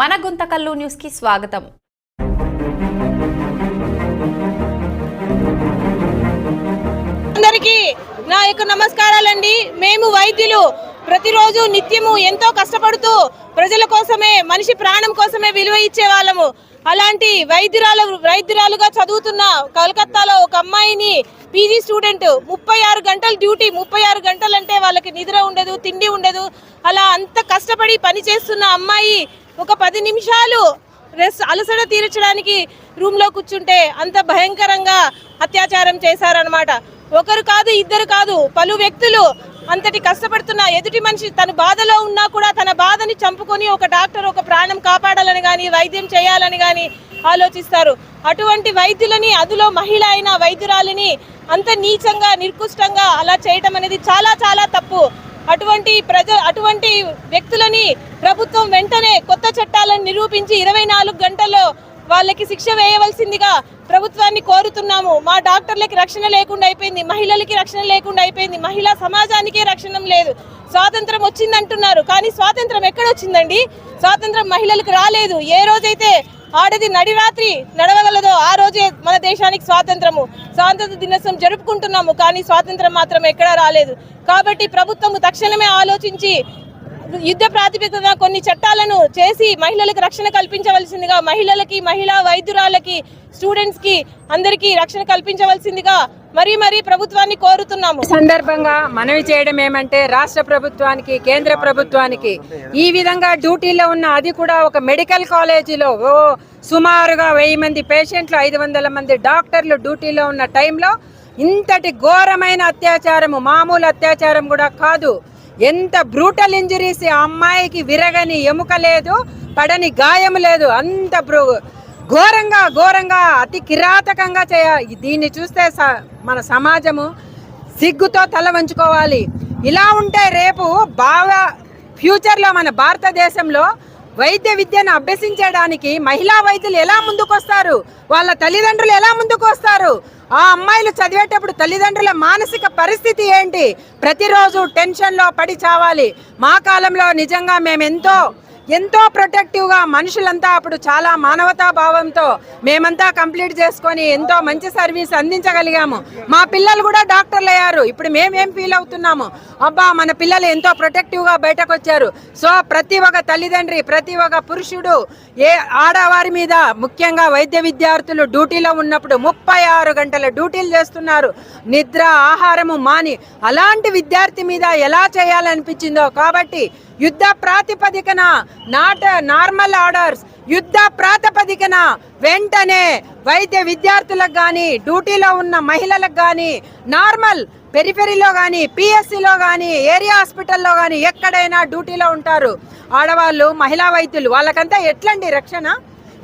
మన గుంతకల్లు న్యూస్కి స్వాగతం. అందరికీ నా యొక్క నమస్కారాలండి. మేము వైద్యులు ప్రతిరోజు నిత్యము ఎంతో కష్టపడుతూ ప్రజల కోసమే మనిషి ప్రాణం కోసమే విలువ ఇచ్చే వాళ్ళము. అలాంటి వైద్యురాలు వైద్యురాలుగా చదువుతున్న కలకత్తాలో ఒక అమ్మాయిని పీజీ స్టూడెంట్ ముప్పై ఆరు గంటల డ్యూటీ ముప్పై ఆరు గంటలు అంటే వాళ్ళకి నిద్ర ఉండదు తిండి ఉండదు. అలా అంత కష్టపడి పని చేస్తున్న అమ్మాయి ఒక పది నిమిషాలు రెస్ట్ అలసట తీర్చడానికి రూమ్లో కూర్చుంటే అంత భయంకరంగా అత్యాచారం చేశారనమాట ఒకరు కాదు ఇద్దరు కాదు పలు వ్యక్తులు అంతటి కష్టపడుతున్న ఎదుటి మనిషి తన బాధలో ఉన్నా కూడా తన బాధని చంపుకొని ఒక డాక్టర్ ఒక ప్రాణం కాపాడాలని కానీ వైద్యం చేయాలని కానీ ఆలోచిస్తారు. అటువంటి వైద్యులని అదులో మహిళ అయిన వైద్యురాలిని అంత నీచంగా నిర్కుష్టంగా అలా చేయటం అనేది చాలా చాలా తప్పు. అటువంటి ప్రజ అటువంటి వ్యక్తులని ప్రభుత్వం వెంటనే కొత్త చట్టాలను నిరూపించి ఇరవై నాలుగు గంటల్లో వాళ్ళకి శిక్ష వేయవలసిందిగా ప్రభుత్వాన్ని కోరుతున్నాము. మా డాక్టర్లకి రక్షణ లేకుండా అయిపోయింది మహిళలకి రక్షణ లేకుండా అయిపోయింది మహిళా సమాజానికే రక్షణ లేదు. స్వాతంత్రం వచ్చిందంటున్నారు కానీ స్వాతంత్రం ఎక్కడ వచ్చిందండి? స్వాతంత్రం మహిళలకు రాలేదు. ఏ రోజైతే ఆడది నడిరాత్రి నడవగలదో ఆ రోజే మన దేశానికి స్వాతంత్రము. స్వాతంత్ర దినోత్సవం జరుపుకుంటున్నాము కానీ స్వాతంత్రం మాత్రం ఎక్కడా రాలేదు. కాబట్టి ప్రభుత్వము తక్షణమే ఆలోచించి యుద్ధ ప్రాతిపదికన కొన్ని చట్టాలను చేసి మహిళలకు రక్షణ కల్పించవలసిందిగా మహిళలకి మహిళా వైద్యురాలకి స్టూడెంట్స్కి అందరికీ రక్షణ కల్పించవలసిందిగా మరీ మరీ ప్రభుత్వాన్ని కోరుతున్నాము. సందర్భంగా మనవి చేయడం ఏమంటే రాష్ట్ర ప్రభుత్వానికి కేంద్ర ప్రభుత్వానికి ఈ విధంగా డ్యూటీలో ఉన్న అది కూడా ఒక మెడికల్ కాలేజీలో ఓ సుమారుగా వెయ్యి మంది పేషెంట్లు ఐదు వందల మంది డాక్టర్లు డ్యూటీలో ఉన్న టైంలో ఇంతటి ఘోరమైన అత్యాచారము మామూలు అత్యాచారం కూడా కాదు. ఎంత బ్రూటల్ ఇంజరీస్ ఆ అమ్మాయికి విరగని ఎముక లేదు పడని గాయం లేదు. అంత బ్రూ ఘోరంగా ఘోరంగా అతి కిరాతకంగా చేయ దీన్ని చూస్తే స- మన సమాజము సిగ్గుతో తల వంచుకోవాలి. ఇలా ఉంటే రేపు బాగా ఫ్యూచర్లో మన భారతదేశంలో వైద్య విద్యను అభ్యసించడానికి మహిళా వైద్యులు ఎలా ముందుకొస్తారు? వాళ్ళ తల్లిదండ్రులు ఎలా ముందుకొస్తారు? ఆ అమ్మాయిలు చదివేటప్పుడు తల్లిదండ్రుల మానసిక పరిస్థితి ఏంటి? ప్రతిరోజు టెన్షన్లో పడి చావాలి. మా కాలంలో నిజంగా మేము ఎంతో ప్రొటెక్టివ్గా మనుషులంతా అప్పుడు చాలా మానవతా భావంతో మేమంతా కంప్లీట్ చేసుకొని ఎంతో మంచి సర్వీస్ అందించగలిగాము. మా పిల్లలు కూడా డాక్టర్లు అయ్యారు. ఇప్పుడు మేమేం ఫీల్ అవుతున్నాము? అబ్బా మన పిల్లలు ఎంతో ప్రొటెక్టివ్గా బయటకు వచ్చారు సో ప్రతి ఒక్క తల్లిదండ్రి ప్రతి ఒక్క పురుషుడు ఏ ఆడవారి మీద ముఖ్యంగా వైద్య విద్యార్థులు డ్యూటీలో ఉన్నప్పుడు ముప్పై ఆరు గంటల డ్యూటీలు చేస్తున్నారు. నిద్ర ఆహారము మాని. అలాంటి విద్యార్థి మీద ఎలా చేయాలనిపించిందో కాబట్టి యుద్ధ ప్రాతిపదికన నాట్ నార్మల్ ఆర్డర్స్ యుద్ధ ప్రాతిపదికన వెంటనే వైద్య విద్యార్థులకు కానీ డ్యూటీలో ఉన్న మహిళలకు కానీ నార్మల్ పెరిఫెరీలో కానీ పిఎస్సిలో కానీ ఏరియా హాస్పిటల్లో కానీ ఎక్కడైనా డ్యూటీలో ఉంటారు. ఆడవాళ్ళు మహిళా వైద్యులు వాళ్ళకంతా ఎట్లండి రక్షణ?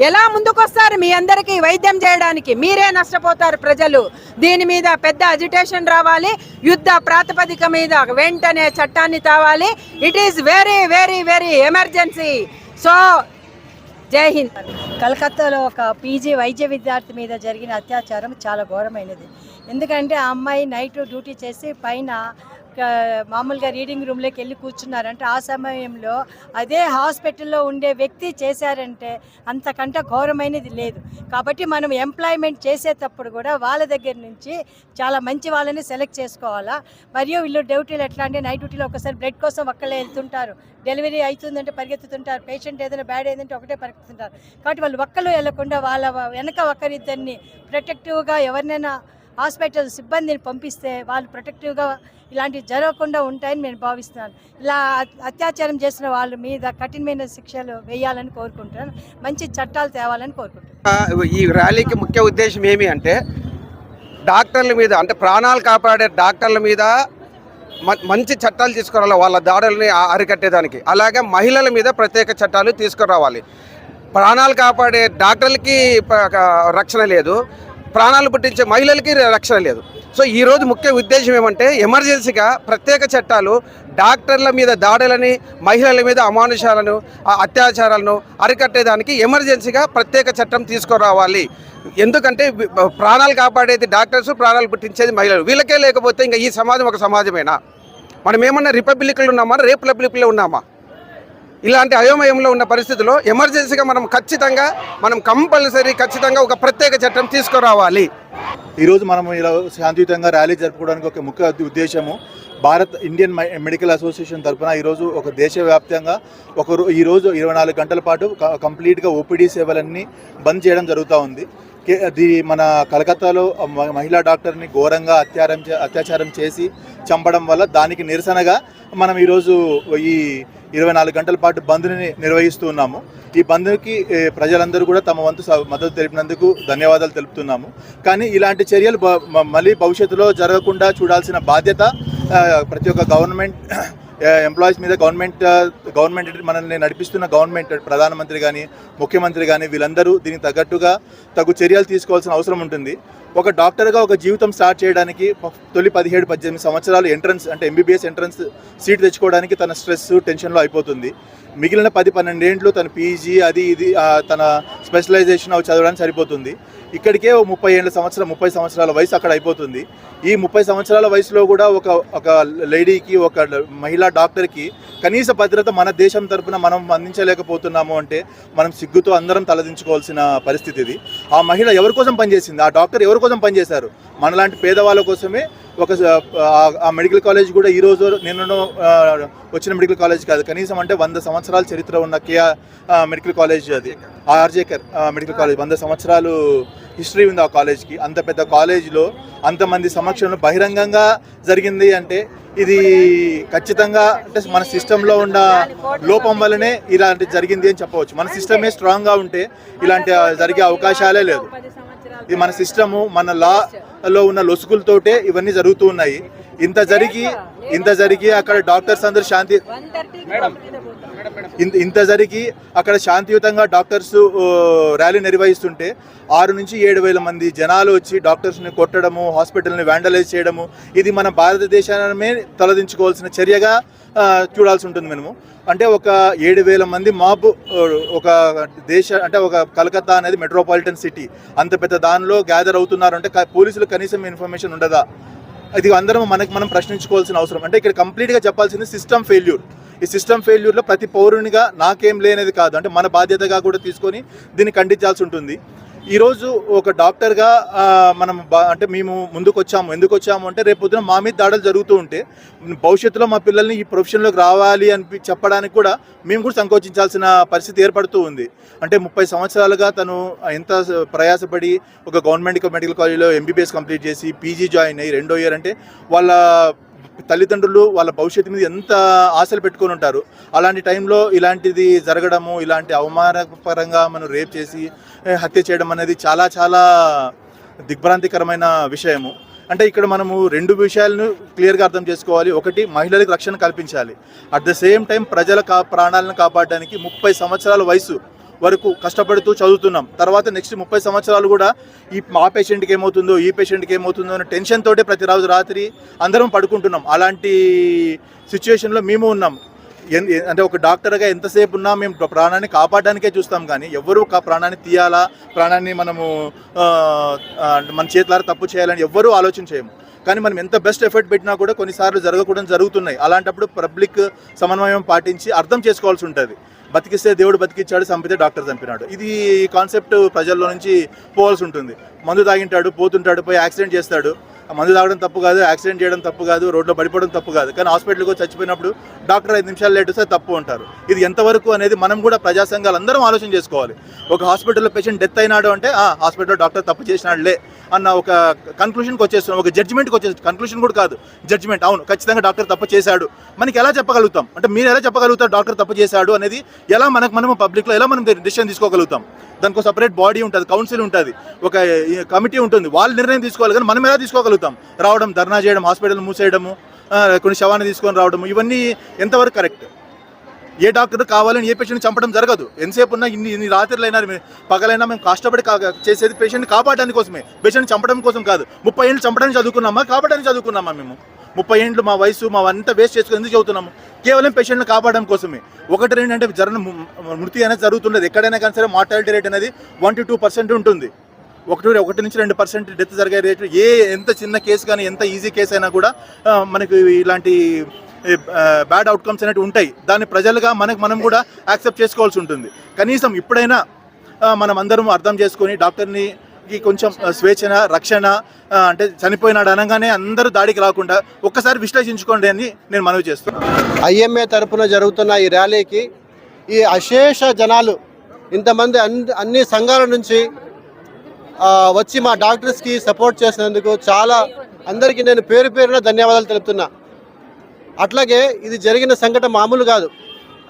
ఎలా ముందుకొస్తారు మీ అందరికీ వైద్యం చేయడానికి? మీరే నష్టపోతారు ప్రజలు. దీని మీద పెద్ద అజిటేషన్ రావాలి. యుద్ధ ప్రాతిపదిక మీద వెంటనే చట్టాన్ని తావాలి. It is very very very emergency so జై హింద్. కలకత్తాలో ఒక పీజీ వైద్య విద్యార్థి మీద జరిగిన అత్యాచారం చాలా ఘోరమైనది. ఎందుకంటే ఆ అమ్మాయి నైట్ డ్యూటీ చేసి పైన మామూలుగా రీడింగ్ రూమ్లోకి వెళ్ళి కూర్చున్నారంటే ఆ సమయంలో అదే హాస్పిటల్లో ఉండే వ్యక్తి చేశారంటే అంతకంటే ఘోరమైనది లేదు. కాబట్టి మనం ఎంప్లాయ్మెంట్ చేసేటప్పుడు కూడా వాళ్ళ దగ్గర నుంచి చాలా మంచి వాళ్ళని సెలెక్ట్ చేసుకోవాలా? మరియు వీళ్ళు డ్యూటీలు ఎట్లా అంటే నైట్ డ్యూటీలో ఒకసారి బ్లడ్ కోసం ఒక్కళ్ళే వెళ్తుంటారు. డెలివరీ అవుతుందంటే పరిగెత్తుతుంటారు. పేషెంట్ ఏదైనా బ్యాడ్ అయిందంటే ఒకటే పరిగెత్తుతుంటారు. కాబట్టి వాళ్ళు ఒక్కరు వెళ్ళకుండా వాళ్ళ వెనక ఒకరిద్దరిని ప్రొటెక్టివ్గా ఎవరినైనా హాస్పిటల్ సిబ్బందిని పంపిస్తే వాళ్ళు ప్రొటెక్టివ్గా ఇలాంటివి జరగకుండా ఉంటాయని నేను భావిస్తున్నాను. ఇలా అత్యాచారం చేసిన వాళ్ళ మీద కఠినమైన శిక్షలు వేయాలని కోరుకుంటున్నాను. మంచి చట్టాలు తేవాలని కోరుకుంటున్నాను. ఈ ర్యాలీకి ముఖ్య ఉద్దేశం ఏమి అంటే డాక్టర్ల మీద అంటే ప్రాణాలు కాపాడే డాక్టర్ల మీద మ- మంచి చట్టాలు తీసుకురావాలి. వాళ్ళ దాడుల్ని అరికట్టేదానికి. అలాగే మహిళల మీద ప్రత్యేక చట్టాలు తీసుకురావాలి. ప్రాణాలు కాపాడే డాక్టర్లకి రక్షణ లేదు. ప్రాణాలు పుట్టించే మహిళలకి రక్షణ లేదు. సో ఈ రోజు ముఖ్య ఉద్దేశం ఏమంటే ఎమర్జెన్సీగా ప్రత్యేక చట్టాలు డాక్టర్ల మీద దాడులని మహిళల మీద అమానుషాలను అత్యాచారాలను అరికట్టేదానికి ఎమర్జెన్సీగా ప్రత్యేక చట్టం తీసుకురావాలి. ఎందుకంటే ప్రాణాలు కాపాడేది డాక్టర్స్ ప్రాణాలు పుట్టించేది మహిళలు. వీళ్ళకే లేకపోతే ఇంకా ఈ సమాజం ఒక సమాజమేనా? మనం ఏమన్నా రిపబ్లిక్లో ఉన్నామా? రేపు రిపబ్లిక్లో ఉన్నామా? ఇలాంటి అయోమయంలో ఉన్న పరిస్థితిలో ఎమర్జెన్సీగా మనం ఖచ్చితంగా మనం కంపల్సరీ ఖచ్చితంగా ఒక ప్రత్యేక చట్టం తీసుకురావాలి. ఈరోజు మనం ఇలా శాంతియుతంగా ర్యాలీ జరుపుకోవడానికి ఒక ముఖ్య ఉద్దేశము భారత్ ఇండియన్ మెడికల్ అసోసియేషన్ తరఫున ఈరోజు ఒక దేశవ్యాప్తంగా ఒక ఈరోజు ఇరవై నాలుగు గంటల పాటు క- కంప్లీట్గా ఓపీడీ సేవలన్నీ బంద్ చేయడం జరుగుతూ ఉంది. అది మన కలకత్తాలో మహిళా డాక్టర్ని ఘోరంగా అత్యారం చే- అత్యాచారం చేసి చంపడం వల్ల దానికి నిరసనగా మనం ఈరోజు ఈ ఇరవై నాలుగు గంటల పాటు బంద్ని నిర్వహిస్తూ ఉన్నాము. ఈ బంద్కి ప్రజలందరూ కూడా తమ వంతు స- మద్దతు తెలిపినందుకు ధన్యవాదాలు తెలుపుతున్నాము. కానీ ఇలాంటి చర్యలు మళ్ళీ భవిష్యత్తులో జరగకుండా చూడాల్సిన బాధ్యత ప్రతి ఒక్క గవర్నమెంట్ ఎంప్లాయీస్ మీద గవర్నమెంట్ గవర్నమెంట్ మనల్ని నడిపిస్తున్న గవర్నమెంట్ ప్రధానమంత్రి కానీ ముఖ్యమంత్రి కానీ వీళ్ళందరూ దీనికి తగ్గట్టుగా తగు చర్యలు తీసుకోవాల్సిన అవసరం ఉంటుంది. ఒక డాక్టర్గా ఒక జీవితం స్టార్ట్ చేయడానికి తొలి పదిహేడు పద్దెనిమిది సంవత్సరాలు ఎంట్రన్స్ అంటే ఎంబీబీఎస్ ఎంట్రన్స్ సీట్ తెచ్చుకోవడానికి తన స్ట్రెస్ టెన్షన్లో అయిపోతుంది. మిగిలిన పది పన్నెండేండ్లు తన పీజీ అది ఇది తన స్పెషలైజేషన్ అవి చదవడానికి సరిపోతుంది. ఇక్కడికే ఓ ముప్పై ఏళ్ళ సంవత్సరం ముప్పై సంవత్సరాల వయసు అక్కడ అయిపోతుంది. ఈ ముప్పై సంవత్సరాల వయసులో కూడా ఒక ఒక లేడీకి ఒక మహిళా డాక్టర్కి కనీస భద్రత మన దేశం తరఫున మనం అందించలేకపోతున్నాము అంటే మనం సిగ్గుతో అందరం తలదించుకోవాల్సిన పరిస్థితి ఇది. ఆ మహిళ ఎవరి కోసం పనిచేసింది? ఆ డాక్టర్ ఎవరి కోసం పనిచేశారు. మనలాంటి పేదవాళ్ళ కోసమే ఒక ఆ- మెడికల్ కాలేజ్ కూడా ఈ రోజు వచ్చిన మెడికల్ కాలేజ్ కాదు. కనీసం అంటే వంద సంవత్సరాల చరిత్ర ఉన్న కేఆర్ మెడికల్ కాలేజ్ అది. RG Kar medical college. వంద సంవత్సరాలు హిస్టరీ ఉంది ఆ కాలేజ్కి. అంత పెద్ద కాలేజీలో అంతమంది సమక్షంలో బహిరంగంగా జరిగింది అంటే ఇది ఖచ్చితంగా అంటే మన సిస్టంలో ఉన్న లోపం వల్లనే ఇలాంటి జరిగింది అని చెప్పవచ్చు. మన సిస్టమే స్ట్రాంగ్గా ఉంటే ఇలాంటి జరిగే అవకాశాలే లేదు. ఇది మన సిస్టము మన లా లో ఉన్న లొసుగులతోటే ఇవన్నీ జరుగుతూ ఉన్నాయి. ఇంత జరిగి ఇంత జరిగి అక్కడ డాక్టర్స్ అందరూ శాంతి ఇంత ఇంత జరిగి అక్కడ శాంతియుతంగా డాక్టర్స్ ర్యాలీ నిర్వహిస్తుంటే ఆరు నుంచి ఏడు వేల మంది జనాలు వచ్చి డాక్టర్స్ని కొట్టడము హాస్పిటల్ని వ్యాండలైజ్ చేయడము ఇది మన భారతదేశామే తలదించుకోవాల్సిన చర్యగా చూడాల్సి ఉంటుంది మనము. అంటే ఒక ఏడు వేల మంది మాబ్ ఒక దేశ అంటే ఒక కలకత్తా అనేది మెట్రోపాలిటన్ సిటీ అంత పెద్ద దానిలో గ్యాదర్ అవుతున్నారు అంటే పోలీసులు కనీసం ఇన్ఫర్మేషన్ ఉండదా? ఇది అందరం మనకి మనం ప్రశ్నించుకోవాల్సిన అవసరం. అంటే ఇక్కడ కంప్లీట్గా చెప్పాల్సింది సిస్టమ్ ఫెయిల్యూర్ ఈ సిస్టమ్ ఫెయిల్యూర్లో ప్రతి పౌరునిగా నాకేం లేనిది కాదు. అంటే మన బాధ్యతగా కూడా తీసుకొని దీన్ని ఖండించాల్సి ఉంటుంది. ఈరోజు ఒక డాక్టర్గా మనం బా అంటే మేము ముందుకు వచ్చాము ఎందుకు వచ్చాము అంటే రేపు పొద్దున మా మీద దాడులు జరుగుతూ ఉంటే భవిష్యత్తులో మా పిల్లల్ని ఈ ప్రొఫెషన్లోకి రావాలి అని చెప్పడానికి కూడా మేము కూడా సంకోచించాల్సిన పరిస్థితి ఏర్పడుతూ ఉంది. అంటే ముప్పై సంవత్సరాలుగా తను ఎంత ప్రయాసపడి ఒక గవర్నమెంట్ మెడికల్ కాలేజ్లో ఎంబీబీఎస్ కంప్లీట్ చేసి పీజీ జాయిన్ అయ్యి రెండో ఇయర్ అంటే వాళ్ళ తల్లిదండ్రులు వాళ్ళ భవిష్యత్తు మీద ఎంత ఆశలు పెట్టుకొని ఉంటారు. అలాంటి టైంలో ఇలాంటిది జరగడము ఇలాంటి అవమానపరంగా మనం రేప్ చేసి హత్య చేయడం అనేది చాలా చాలా దిగ్భ్రాంతికరమైన విషయము. అంటే ఇక్కడ మనము రెండు విషయాలను క్లియర్గా అర్థం చేసుకోవాలి. ఒకటి మహిళలకు రక్షణ కల్పించాలి. అట్ ద సేమ్ టైం ప్రజల కా ప్రాణాలను కాపాడడానికి ముప్పై సంవత్సరాల వయసు వరకు కష్టపడుతూ చదువుతున్నాం. తర్వాత నెక్స్ట్ ముప్పై సంవత్సరాలు కూడా ఈ ఆ పేషెంట్కి ఏమవుతుందో ఈ పేషెంట్కి ఏమవుతుందో అనే టెన్షన్ తోటే ప్రతిరోజు రాత్రి అందరం పడుకుంటున్నాం. అలాంటి సిచ్యువేషన్లో మేము ఉన్నాం. ఎన్- అంటే ఒక డాక్టర్గా ఎంతసేపు ఉన్నా మేము ప్రాణాన్ని కాపాడడానికే చూస్తాం కానీ ఎవరు ప్రాణాన్ని తీయాలా ప్రాణాన్ని మనము మన చేతులారా తప్పు చేయాలని ఎవ్వరూ ఆలోచన చేయము. కానీ మనం ఎంత బెస్ట్ ఎఫర్ట్ పెట్టినా కూడా కొన్నిసార్లు జరగకూడదు జరుగుతున్నాయి. అలాంటప్పుడు పబ్లిక్ సమన్వయం పాటించి అర్థం చేసుకోవాల్సి ఉంటుంది. బతికిస్తే దేవుడు బతికిచ్చాడు చంపితే డాక్టర్ చంపినాడు. ఇది కాన్సెప్ట్ ప్రజల్లో నుంచి పోవాల్సి ఉంటుంది. మందు తాగింటాడు పోతుంటాడు పోయి యాక్సిడెంట్ చేస్తాడు. మందు తాగడం తప్పు కాదు యాక్సిడెంట్ చేయడం తప్పు కాదు రోడ్లో పడిపోవడం తప్పు కాదు. కానీ హాస్పిటల్కి వచ్చి చచ్చిపోయినప్పుడు డాక్టర్ ఐదు నిమిషాలు లేట్ వస్తే తప్పు అంటారు. ఇది ఎంతవరకు అనేది మనం కూడా ప్రజాసంఘాలు అందరం ఆలోచన చేసుకోవాలి. ఒక హాస్పిటల్లో పేషెంట్ డెత్ అయినాడు అంటే ఆ హాస్పిటల్లో డాక్టర్ తప్పు చేసినాడులే అన్న ఒక కన్క్లూషన్కి వచ్చేస్తున్నాం. ఒక జడ్జిమెంట్కి వచ్చేసి కన్క్లూషన్ కూడా కాదు. జడ్జిమెంట్ అవును ఖచ్చితంగా డాక్టర్ తప్పు చేశాడు. మనకి ఎలా చెప్పగలుగుతాం? అంటే మీరు ఎలా చెప్పగలుగుతారు డాక్టర్ తప్పు చేశాడు అనేది? ఎలా మనకు మనం పబ్లిక్లో ఎలా మనం డిసిషన్ తీసుకోగలుగుతాం? దానికి సపరేట్ బాడీ ఉంటుంది కౌన్సిల్ ఉంటుంది ఒక కమిటీ ఉంటుంది. వాళ్ళు నిర్ణయం తీసుకోవాలి కానీ మనం ఎలా తీసుకోగలుగుతాం? రావడం ధర్నా చేయడం హాస్పిటల్ మూసేయడము కొన్ని శవాన్ని తీసుకొని రావడము ఇవన్నీ ఎంతవరకు కరెక్ట్? ఏ డాక్టర్ కావాలని ఏ పేషెంట్ చంపడం జరగదు. ఎంతసేపు ఉన్నా ఇన్ని ఇన్ని రాత్రులైనా పగలైనా మేము కష్టపడి చేసేది పేషెంట్ కాపాడడానికి కోసమే. పేషెంట్ చంపడం కోసం కాదు. ముప్పై ఏళ్ళు చంపడానికి చదువుకున్నామా? కాపాడడానికి చదువుకున్నామా మేము? ముప్పై ఏండ్లు మా వయసు మా అంతా వేస్ట్ చేసుకుని ఎందుకు చదువుతున్నాము? కేవలం పేషెంట్ని కాపాడడం కోసమే. ఒకటి రెండు అంటే జరగ మృతి అనేది జరుగుతుండదు. ఎక్కడైనా కానీ సరే మార్టాలిటీ రేట్ అనేది వన్ టు టూ పర్సెంట్ ఉంటుంది. ఒకటి ఒకటి నుంచి రెండు పర్సెంట్ డెత్ జరిగే రేటు ఏ ఎంత చిన్న కేసు కానీ ఎంత ఈజీ కేసు అయినా కూడా మనకు ఇలాంటి బ్యాడ్ అవుట్కమ్స్ అనేవి ఉంటాయి. దాన్ని ప్రజలుగా మనకు మనం కూడా యాక్సెప్ట్ చేసుకోవాల్సి ఉంటుంది. కనీసం ఇప్పుడైనా మనం అందరం అర్థం చేసుకొని డాక్టర్ని కొంచెం స్వేచ్ఛన రక్షణ అంటే చనిపోయినాడు అనగానే అందరూ దాడికి రాకుండా ఒక్కసారి విశ్లేషించుకోండి అని నేను మనవి చేస్తున్నాను ఐఎంఏ తరఫున జరుగుతున్న ఈ ర్యాలీకి ఈ అశేష జనాలు ఇంతమంది అన్ని అన్ని సంఘాల నుంచి వచ్చి మా డాక్టర్స్కి సపోర్ట్ చేసినందుకు చాలా అందరికీ నేను పేరు పేరున ధన్యవాదాలు తెలుపుతున్నా. అట్లాగే ఇది జరిగిన సంఘటన మామూలు కాదు.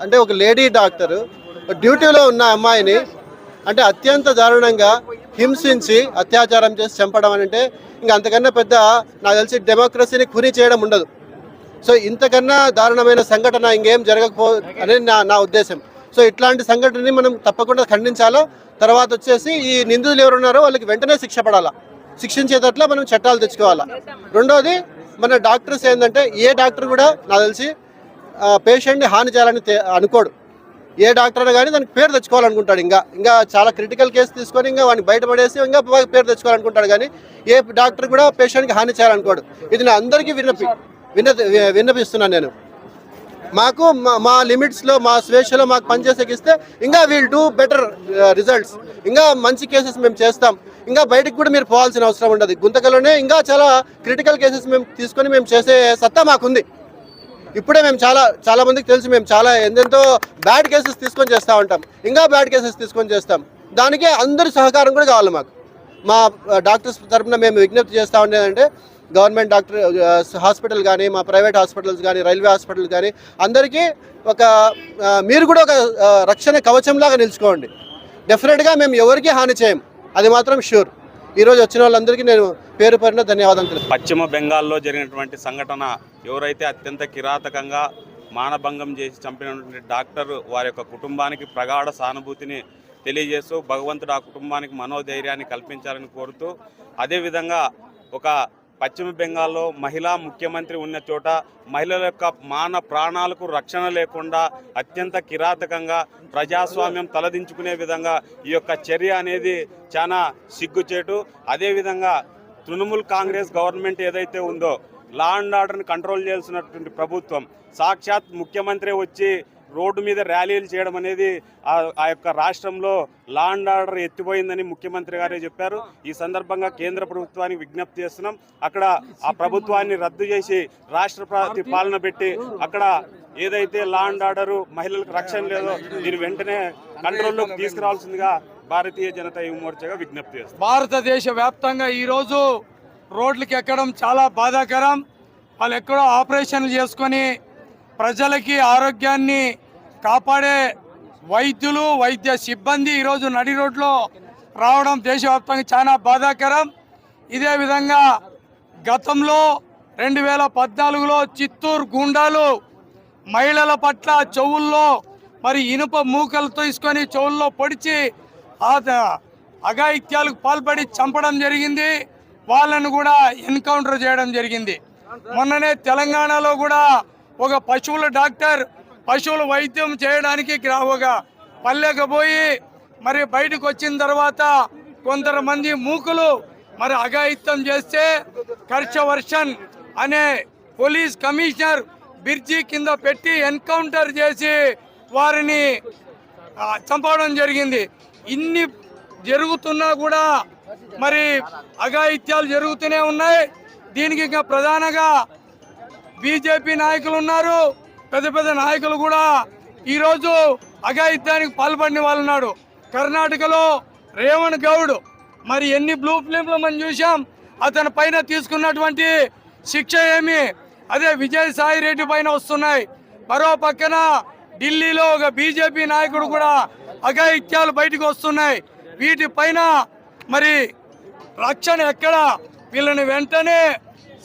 అంటే ఒక లేడీ డాక్టర్ డ్యూటీలో ఉన్న అమ్మాయిని అంటే అత్యంత దారుణంగా హింసించి అత్యాచారం చేసి చంపడం అని అంటే ఇంకా అంతకన్నా పెద్ద నాకు తెలిసి డెమోక్రసీని ఖుని చేయడం ఉండదు. సో ఇంతకన్నా దారుణమైన సంఘటన ఇంకేం జరగకపో అనేది నా నా ఉద్దేశం. సో ఇట్లాంటి సంఘటనని మనం తప్పకుండా ఖండించాలా? తర్వాత వచ్చేసి ఈ నిందితులు ఎవరున్నారో వాళ్ళకి వెంటనే శిక్ష పడాలా? శిక్షించేటట్ల మనం చట్టాలు తెచ్చుకోవాలా? రెండోది మన డాక్టర్స్ ఏంటంటే ఏ డాక్టర్ కూడా నాకు తెలిసి పేషెంట్ని హాని చేయాలని అనుకోడు. ఏ డాక్టర్ అయినా కానీ దానికి పేరు తెచ్చుకోవాలనుకుంటాడు ఇంకా. ఇంకా చాలా క్రిటికల్ కేసు తీసుకొని ఇంకా వాడిని బయటపడేసి ఇంకా పేరు తెచ్చుకోవాలనుకుంటాడు కానీ ఏ డాక్టర్ కూడా పేషెంట్కి హాని చేయాలనుకోడు. ఇది నా అందరికీ విన్నపి విన్న విన్నపిస్తున్నాను నేను. మాకు మా- మా లిమిట్స్లో మా స్వేచ్ఛలో మాకు పనిచేసేకిస్తే ఇంకా వీల్ డూ బెటర్ రిజల్ట్స్ ఇంకా మంచి కేసెస్ మేము చేస్తాం. ఇంకా బయటికి కూడా మీరు పోవాల్సిన అవసరం ఉండదు. గుంతకలోనే ఇంకా చాలా క్రిటికల్ కేసెస్ మేము తీసుకొని మేము చేసే సత్తా మాకుంది. ఇప్పుడే మేము చాలా చాలా మందికి తెలుసు మేము చాలా ఎంతెంతో బ్యాడ్ కేసెస్ తీసుకొని చేస్తూ ఉంటాం. ఇంకా బ్యాడ్ కేసెస్ తీసుకొని చేస్తాం. దానికి అందరి సహకారం కూడా కావాలి మాకు. మా uh, డాక్టర్స్ తరపున మేము విజ్ఞప్తి చేస్తూ ఉండేదంటే గవర్నమెంట్ డాక్టర్ హాస్పిటల్ కానీ మా ప్రైవేట్ హాస్పిటల్స్ కానీ రైల్వే హాస్పిటల్ కానీ అందరికీ ఒక మీరు కూడా ఒక రక్షణ కవచంలాగా నిలుచుకోండి. డెఫినెట్గా మేము ఎవరికీ హాని చేయం. అది మాత్రం షూర్ ఈరోజు వచ్చిన వాళ్ళందరికీ నేను పేరు పేరున ధన్యవాదాలు పశ్చిమ బెంగాల్లో జరిగినటువంటి సంఘటన ఎవరైతే అత్యంత కిరాతకంగా మానభంగం చేసి చంపినటువంటి డాక్టర్ వారి యొక్క కుటుంబానికి ప్రగాఢ సానుభూతిని తెలియజేస్తూ భగవంతుడు ఆ కుటుంబానికి మనోధైర్యాన్ని కల్పించాలని కోరుతూ అదేవిధంగా ఒక పశ్చిమ బెంగాల్లో మహిళా ముఖ్యమంత్రి ఉన్న చోట మహిళల యొక్క మాన ప్రాణాలకు రక్షణ లేకుండా అత్యంత కిరాతకంగా ప్రజాస్వామ్యం తలదించుకునే విధంగా ఈ యొక్క చర్య అనేది చాలా సిగ్గుచేటు. అదేవిధంగా తృణమూల్ కాంగ్రెస్ గవర్నమెంట్ ఏదైతే ఉందో లా అండ్ ఆర్డర్ని కంట్రోల్ చేయాల్సినటువంటి ప్రభుత్వం సాక్షాత్ ముఖ్యమంత్రి వచ్చి రోడ్డు మీద ర్యాలీలు చేయడం అనేది ఆ- యొక్క రాష్ట్రంలో లా అండ్ ఆర్డర్ ఎత్తిపోయిందని ముఖ్యమంత్రి గారే చెప్పారు. ఈ సందర్భంగా కేంద్ర ప్రభుత్వానికి విజ్ఞప్తి చేస్తున్నాం. అక్కడ ఆ ప్రభుత్వాన్ని రద్దు చేసి రాష్ట్రపతి పాలన పెట్టి అక్కడ ఏదైతే లా అండ్ ఆర్డర్ మహిళలకు రక్షణ లేదో దీని వెంటనే కంట్రోల్లోకి తీసుకురావాల్సిందిగా భారతీయ జనతా యువ మోర్చాగా విజ్ఞప్తి చేస్తాం భారతదేశ వ్యాప్తంగా ఈరోజు రోడ్లకి ఎక్కడం చాలా బాధాకరం. వాళ్ళు ఎక్కడో ఆపరేషన్లు చేసుకొని ప్రజలకి ఆరోగ్యాన్ని కాపాడే వైద్యులు వైద్య సిబ్బంది ఈరోజు నడి రోడ్లో రావడం దేశవ్యాప్తంగా చాలా బాధాకరం. ఇదే విధంగా గతంలో రెండు వేల పద్నాలుగులో చిత్తూరు గుండాలు మహిళల పట్ల చెవుల్లో మరి ఇనుప మూకలతో తీసుకొని చెవుల్లో పొడిచి ఆ అఘాయిత్యాలకు పాల్పడి చంపడం జరిగింది. వాళ్ళను కూడా ఎన్కౌంటర్ చేయడం జరిగింది. మొన్ననే తెలంగాణలో కూడా ఒక పశువుల డాక్టర్ పశువుల వైద్యం చేయడానికి గ్రా- ఒక పల్లెకు పోయి మరి బయటకు వచ్చిన తర్వాత కొంతమంది మూకులు మరి అఘాయిత్యం చేస్తే కర్షవర్షన్ అనే పోలీస్ కమిషనర్ బిర్జీ కింద పెట్టి ఎన్కౌంటర్ చేసి వారిని చంపడం జరిగింది. ఇన్ని జరుగుతున్నా కూడా మరి అఘాయిత్యాలు జరుగుతూనే ఉన్నాయి. దీనికి ఇంకా ప్రధానంగా బీజేపీ నాయకులు ఉన్నారు. పెద్ద పెద్ద నాయకులు కూడా ఈరోజు అఘాయిత్యానికి పాల్పడిన వాళ్ళున్నాడు కర్ణాటకలో రేవణ్ గౌడ్ మరి ఎన్ని బ్లూ ఫిలింలు మనం చూసాం అతని పైన తీసుకున్నటువంటి శిక్ష ఏమి? అదే విజయసాయి రెడ్డి పైన వస్తున్నాయి. మరో పక్కన ఢిల్లీలో ఒక బీజేపీ నాయకుడు కూడా అఘాయిత్యాలు బయటకు వస్తున్నాయి. వీటిపైన మరి రక్షణ ఎక్కడ? వీళ్ళని వెంటనే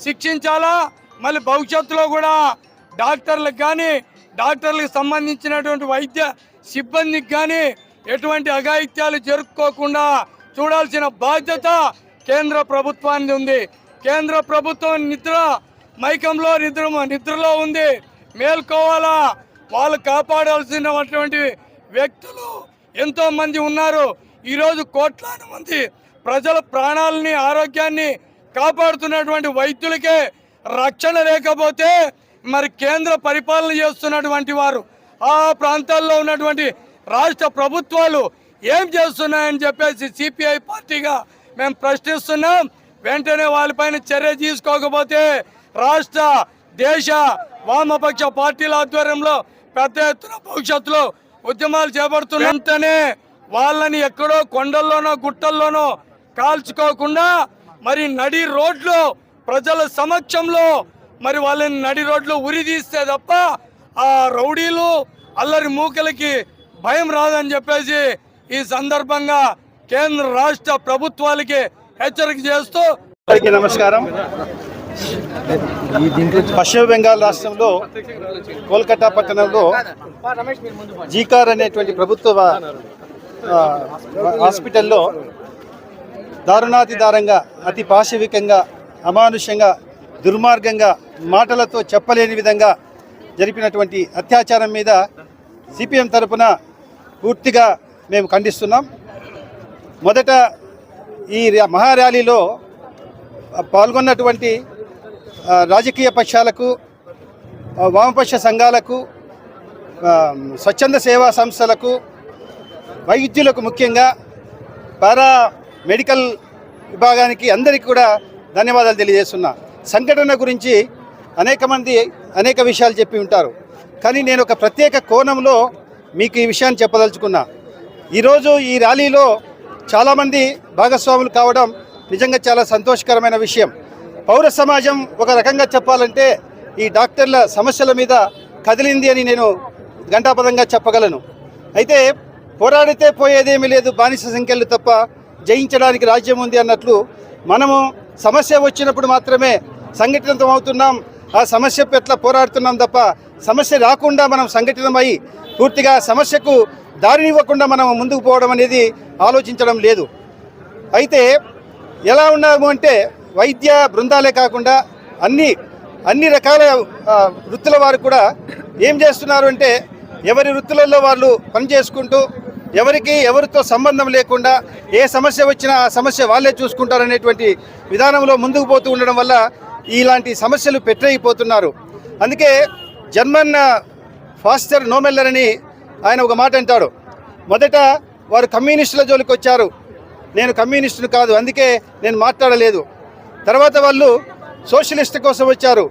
శిక్షించాలా? మళ్ళీ భవిష్యత్తులో కూడా డాక్టర్లకు కానీ డాక్టర్లకు సంబంధించినటువంటి వైద్య సిబ్బందికి కానీ ఎటువంటి అఘాయిత్యాలు జరుపుకోకుండా చూడాల్సిన బాధ్యత కేంద్ర ప్రభుత్వానికి ఉంది. కేంద్ర ప్రభుత్వం నిద్ర మైకంలో నిద్ర నిద్రలో ఉంది. మేల్కోవాలా. వాళ్ళు కాపాడాల్సినటువంటి వ్యక్తులు ఎంతో మంది ఉన్నారు. ఈరోజు కోట్లాది మంది ప్రజల ప్రాణాలని ఆరోగ్యాన్ని కాపాడుతున్నటువంటి వైద్యులకే రక్షణ లేకపోతే మరి కేంద్ర పరిపాలన చేస్తున్నటువంటి వారు ఆ ప్రాంతాల్లో ఉన్నటువంటి రాష్ట్ర ప్రభుత్వాలు ఏం చేస్తున్నాయని చెప్పేసి సిపిఐ పార్టీగా మేము ప్రశ్నిస్తున్నాం. వెంటనే వాళ్ళపైన చర్య తీసుకోకపోతే రాష్ట్ర దేశ వామపక్ష పార్టీల ఆధ్వర్యంలో పెద్ద ఎత్తున భవిష్యత్తులో ఉద్యమాలు చేపడుతున్న వెంటనే వాళ్ళని ఎక్కడో కొండల్లోనో గుట్టల్లోనో కాల్చుకోకుండా మరి నడి రోడ్లో ప్రజల సమక్షంలో మరి వాళ్ళని నడి రోడ్లో ఉరి తీస్తే తప్ప ఆ రౌడీలు అల్లరి మూకలకి భయం రాదని చెప్పేసి ఈ సందర్భంగా కేంద్ర రాష్ట్ర ప్రభుత్వాలకి హెచ్చరిక చేస్తూ అందరికీ నమస్కారం. పశ్చిమ బెంగాల్ రాష్ట్రంలో కోల్కతా పట్టణంలో జీకార్ అనేటువంటి ప్రభుత్వ హాస్పిటల్లో దారుణాతి దారంగా అతి పాశవికంగా అమానుషంగా దుర్మార్గంగా మాటలతో చెప్పలేని విధంగా జరిపినటువంటి అత్యాచారం మీద సిపిఎం తరపున పూర్తిగా మేము ఖండిస్తున్నాం. మొదట ఈ మహార్యాలీలో పాల్గొన్నటువంటి రాజకీయ పక్షాలకు వామపక్ష సంఘాలకు స్వచ్ఛంద సేవా సంస్థలకు వైద్యులకు ముఖ్యంగా పారా మెడికల్ విభాగానికి అందరికీ కూడా ధన్యవాదాలు తెలియజేస్తున్నా. సంఘటన గురించి అనేక మంది అనేక విషయాలు చెప్పి ఉంటారు. కానీ నేను ఒక ప్రత్యేక కోణంలో మీకు ఈ విషయాన్ని చెప్పదలుచుకున్నా. ఈరోజు ఈ ర్యాలీలో చాలామంది భాగస్వాములు కావడం నిజంగా చాలా సంతోషకరమైన విషయం. పౌర సమాజం ఒక రకంగా చెప్పాలంటే ఈ డాక్టర్ల సమస్యల మీద కదిలింది అని నేను ఘంటాపదంగా చెప్పగలను. అయితే పోరాడితే పోయేదేమీ లేదు బానిస సంఖ్యలు తప్ప జయించడానికి రాజ్యం ఉంది అన్నట్లు మనము సమస్య వచ్చినప్పుడు మాత్రమే సంఘటితం అవుతున్నాం. ఆ సమస్య పట్ల పోరాడుతున్నాం తప్ప సమస్య రాకుండా మనం సంఘటితమై పూర్తిగా సమస్యకు దారినివ్వకుండా మనం ముందుకు పోవడం అనేది ఆలోచించడం లేదు. అయితే ఎలా ఉన్నాము అంటే వైద్య బృందాలే కాకుండా అన్ని అన్ని రకాల వృత్తుల వారు కూడా ఏం చేస్తున్నారు అంటే ఎవరి వృత్తులలో వాళ్ళు పనిచేసుకుంటూ ఎవరికి ఎవరితో సంబంధం లేకుండా ఏ సమస్య వచ్చినా ఆ సమస్య వాళ్ళే చూసుకుంటారనేటువంటి విధానంలో ముందుకు పోతూ ఉండడం వల్ల ఇలాంటి సమస్యలు పెట్టయిపోతున్నారు అందుకే జర్మన్ ఫాస్టర్ నోమెల్లర్ అని ఆయన ఒక మాట అంటాడు. మొదట వారు కమ్యూనిస్టుల జోలికి వచ్చారు. నేను కమ్యూనిస్టును కాదు అందుకే నేను మాట్లాడలేదు. తర్వాత వాళ్ళు సోషలిస్ట్ కోసం వచ్చారు.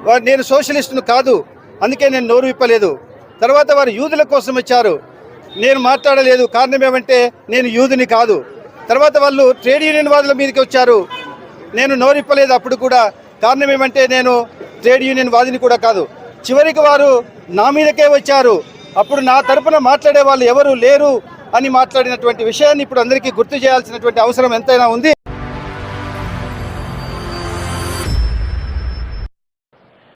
వారు నేను సోషలిస్టును కాదు అందుకే నేను నోరు విప్పలేదు. తర్వాత వారు యూదుల కోసం వచ్చారు. నేను మాట్లాడలేదు. కారణం ఏమంటే నేను యూదుని కాదు. తర్వాత వాళ్ళు ట్రేడ్ యూనియన్ వాదుల మీదకి వచ్చారు. నేను నోరిప్పలేదు అప్పుడు కూడా. కారణం ఏమంటే నేను ట్రేడ్ యూనియన్ వాదిని కూడా కాదు. చివరికి వారు నా మీదకే వచ్చారు. అప్పుడు నా తరపున మాట్లాడే వాళ్ళు ఎవరు లేరు అని మాట్లాడినటువంటి విషయాన్ని ఇప్పుడు అందరికీ గుర్తు చేయాల్సినటువంటి అవసరం ఎంతైనా ఉంది.